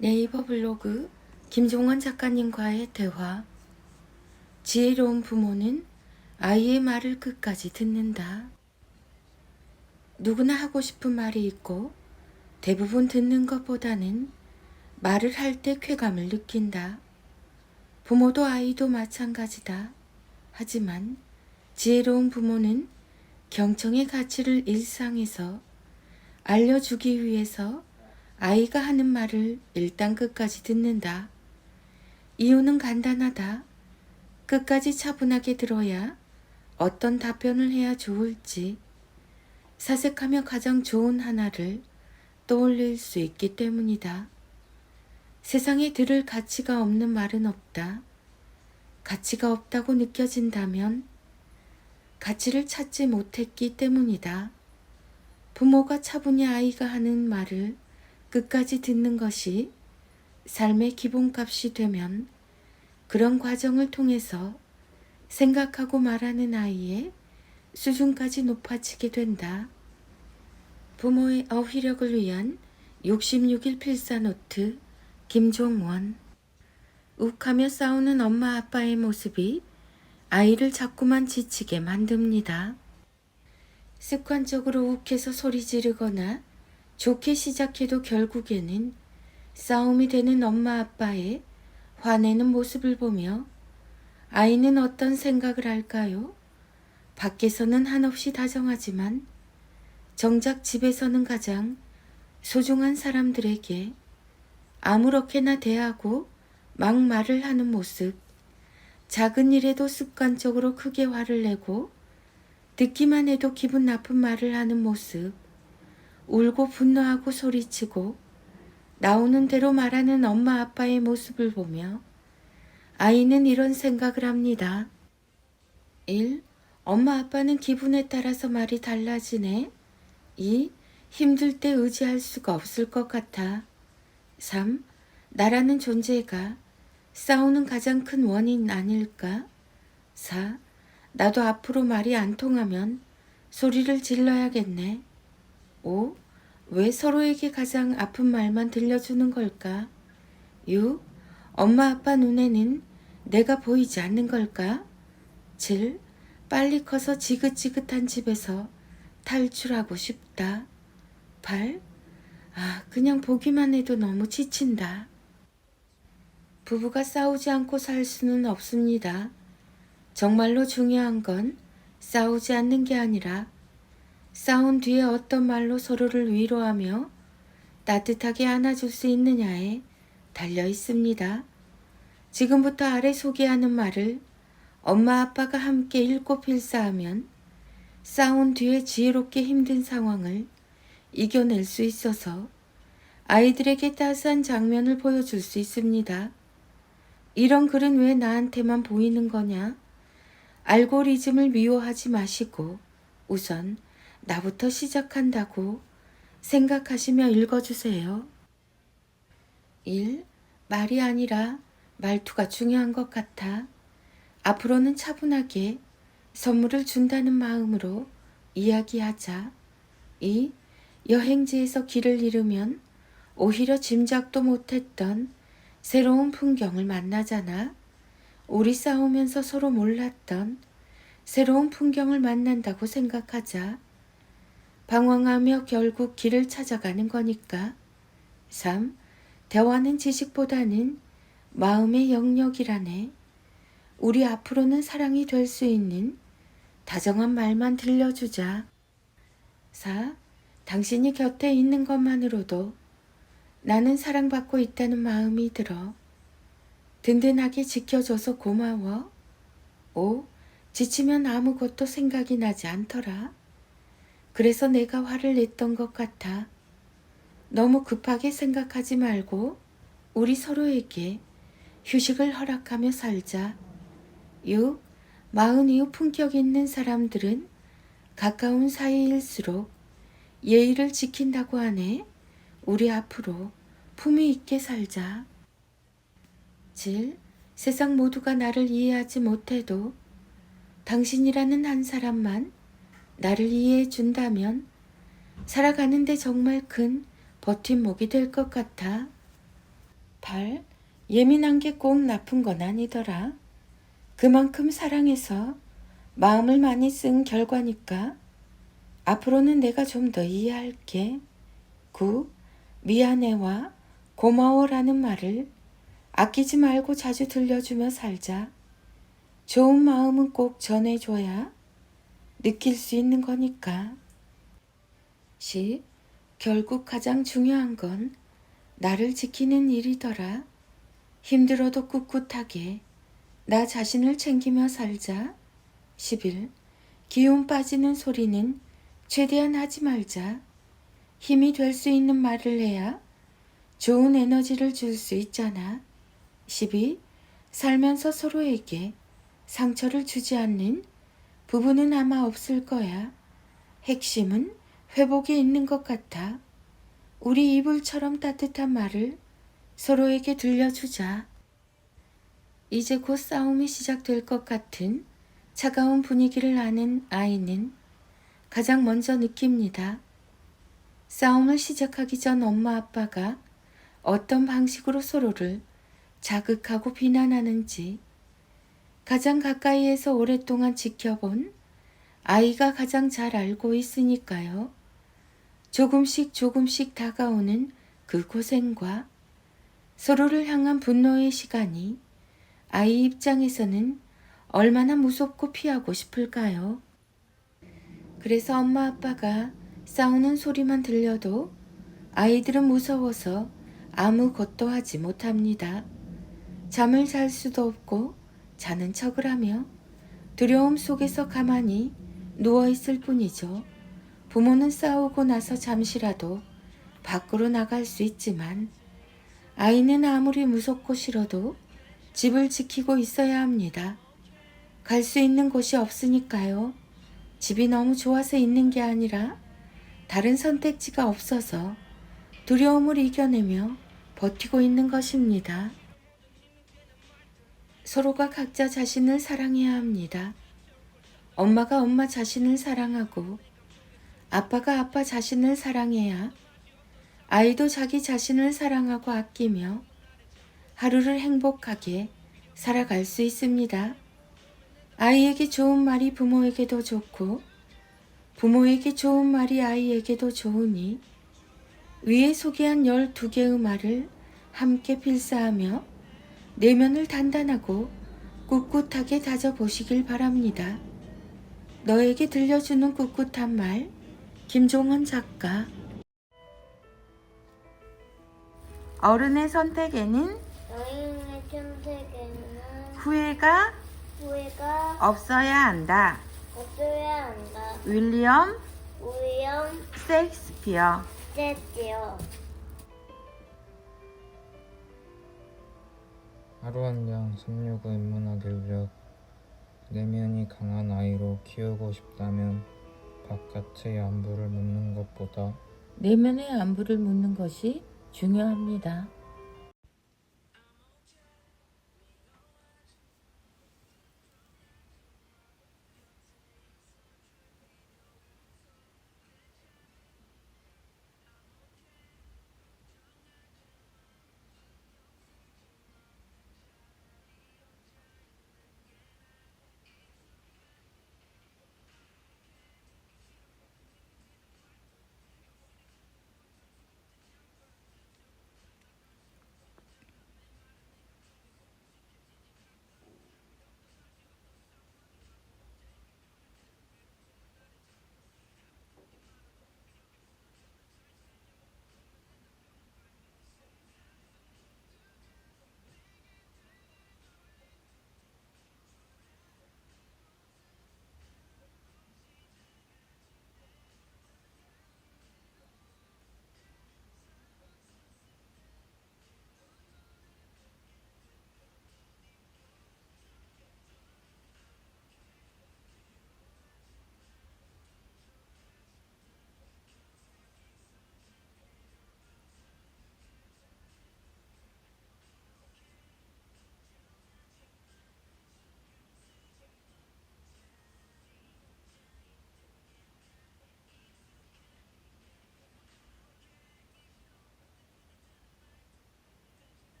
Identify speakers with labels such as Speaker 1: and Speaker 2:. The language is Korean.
Speaker 1: 네이버 블로그 김종원 작가님과의 대화 지혜로운 부모는 아이의 말을 끝까지 듣는다. 누구나 하고 싶은 말이 있고 대부분 듣는 것보다는 말을 할 때 쾌감을 느낀다. 부모도 아이도 마찬가지다. 하지만 지혜로운 부모는 경청의 가치를 일상에서 알려주기 위해서 아이가 하는 말을 일단 끝까지 듣는다. 이유는 간단하다. 끝까지 차분하게 들어야 어떤 답변을 해야 좋을지 사색하며 가장 좋은 하나를 떠올릴 수 있기 때문이다. 세상에 들을 가치가 없는 말은 없다. 가치가 없다고 느껴진다면 가치를 찾지 못했기 때문이다. 부모가 차분히 아이가 하는 말을 끝까지 듣는 것이 삶의 기본값이 되면 그런 과정을 통해서 생각하고 말하는 아이의 수준까지 높아지게 된다. 부모의 어휘력을 위한 66일 필사노트 김종원 욱하며 싸우는 엄마 아빠의 모습이 아이를 자꾸만 지치게 만듭니다. 습관적으로 욱해서 소리 지르거나 좋게 시작해도 결국에는 싸움이 되는 엄마 아빠의 화내는 모습을 보며 아이는 어떤 생각을 할까요? 밖에서는 한없이 다정하지만 정작 집에서는 가장 소중한 사람들에게 아무렇게나 대하고 막 말을 하는 모습, 작은 일에도 습관적으로 크게 화를 내고 듣기만 해도 기분 나쁜 말을 하는 모습, 울고 분노하고 소리치고 나오는 대로 말하는 엄마 아빠의 모습을 보며 아이는 이런 생각을 합니다. 1. 엄마 아빠는 기분에 따라서 말이 달라지네. 2. 힘들 때 의지할 수가 없을 것 같아. 3. 나라는 존재가 싸우는 가장 큰 원인 아닐까? 4. 나도 앞으로 말이 안 통하면 소리를 질러야겠네. 5. 왜 서로에게 가장 아픈 말만 들려주는 걸까? 6. 엄마 아빠 눈에는 내가 보이지 않는 걸까? 7. 빨리 커서 지긋지긋한 집에서 탈출하고 싶다. 8. 아, 그냥 보기만 해도 너무 지친다. 부부가 싸우지 않고 살 수는 없습니다. 정말로 중요한 건 싸우지 않는 게 아니라 싸운 뒤에 어떤 말로 서로를 위로하며 따뜻하게 안아줄 수 있느냐에 달려 있습니다. 지금부터 아래 소개하는 말을 엄마 아빠가 함께 읽고 필사하면 싸운 뒤에 지혜롭게 힘든 상황을 이겨낼 수 있어서 아이들에게 따스한 장면을 보여줄 수 있습니다. 이런 글은 왜 나한테만 보이는 거냐? 알고리즘을 미워하지 마시고 우선 나부터 시작한다고 생각하시며 읽어주세요. 1. 말이 아니라 말투가 중요한 것 같아. 앞으로는 차분하게 선물을 준다는 마음으로 이야기하자. 2. 여행지에서 길을 잃으면 오히려 짐작도 못했던 새로운 풍경을 만나잖아. 우리 싸우면서 서로 몰랐던 새로운 풍경을 만난다고 생각하자. 방황하며 결국 길을 찾아가는 거니까. 3. 대화는 지식보다는 마음의 영역이라네. 우리 앞으로는 사랑이 될 수 있는 다정한 말만 들려주자. 4. 당신이 곁에 있는 것만으로도 나는 사랑받고 있다는 마음이 들어. 든든하게 지켜줘서 고마워. 5. 지치면 아무것도 생각이 나지 않더라. 그래서 내가 화를 냈던 것 같아. 너무 급하게 생각하지 말고 우리 서로에게 휴식을 허락하며 살자. 6. 마흔 이후 품격 있는 사람들은 가까운 사이일수록 예의를 지킨다고 하네. 우리 앞으로 품위 있게 살자. 7. 세상 모두가 나를 이해하지 못해도 당신이라는 한 사람만 나를 이해해 준다면 살아가는데 정말 큰 버팀목이 될 것 같아. 8. 예민한 게 꼭 나쁜 건 아니더라. 그만큼 사랑해서 마음을 많이 쓴 결과니까 앞으로는 내가 좀 더 이해할게. 9. 미안해와 고마워라는 말을 아끼지 말고 자주 들려주며 살자. 좋은 마음은 꼭 전해줘야 느낄 수 있는 거니까. 10. 결국 가장 중요한 건 나를 지키는 일이더라. 힘들어도 꿋꿋하게 나 자신을 챙기며 살자. 11. 기운 빠지는 소리는 최대한 하지 말자. 힘이 될 수 있는 말을 해야 좋은 에너지를 줄 수 있잖아. 12. 살면서 서로에게 상처를 주지 않는 부부는 아마 없을 거야. 핵심은 회복에 있는 것 같아. 우리 이불처럼 따뜻한 말을 서로에게 들려주자. 이제 곧 싸움이 시작될 것 같은 차가운 분위기를 아는 아이는 가장 먼저 느낍니다. 싸움을 시작하기 전 엄마 아빠가 어떤 방식으로 서로를 자극하고 비난하는지 가장 가까이에서 오랫동안 지켜본 아이가 가장 잘 알고 있으니까요. 조금씩 조금씩 다가오는 그 고생과 서로를 향한 분노의 시간이 아이 입장에서는 얼마나 무섭고 피하고 싶을까요? 그래서 엄마 아빠가 싸우는 소리만 들려도 아이들은 무서워서 아무것도 하지 못합니다. 잠을 잘 수도 없고 자는 척을 하며 두려움 속에서 가만히 누워 있을 뿐이죠. 부모는 싸우고 나서 잠시라도 밖으로 나갈 수 있지만 아이는 아무리 무섭고 싫어도 집을 지키고 있어야 합니다. 갈 수 있는 곳이 없으니까요. 집이 너무 좋아서 있는 게 아니라 다른 선택지가 없어서 두려움을 이겨내며 버티고 있는 것입니다. 서로가 각자 자신을 사랑해야 합니다. 엄마가 엄마 자신을 사랑하고 아빠가 아빠 자신을 사랑해야 아이도 자기 자신을 사랑하고 아끼며 하루를 행복하게 살아갈 수 있습니다. 아이에게 좋은 말이 부모에게도 좋고 부모에게 좋은 말이 아이에게도 좋으니 위에 소개한 12개의 말을 함께 필사하며 내면을 단단하고 꿋꿋하게 다져보시길 바랍니다. 너에게 들려주는 꿋꿋한 말, 김종원 작가. 어른의 선택에는
Speaker 2: 여인의 선택에는
Speaker 1: 후회가
Speaker 2: 후회가
Speaker 1: 없어야 한다.
Speaker 2: 없어야 한다.
Speaker 1: 윌리엄
Speaker 2: 우연
Speaker 1: 셰익스피어.
Speaker 2: 셋지요.
Speaker 3: 하루 한장365 인문학을 위해 내면이 강한 아이로 키우고 싶다면 바깥의 안부를 묻는 것보다
Speaker 1: 내면의 안부를 묻는 것이 중요합니다.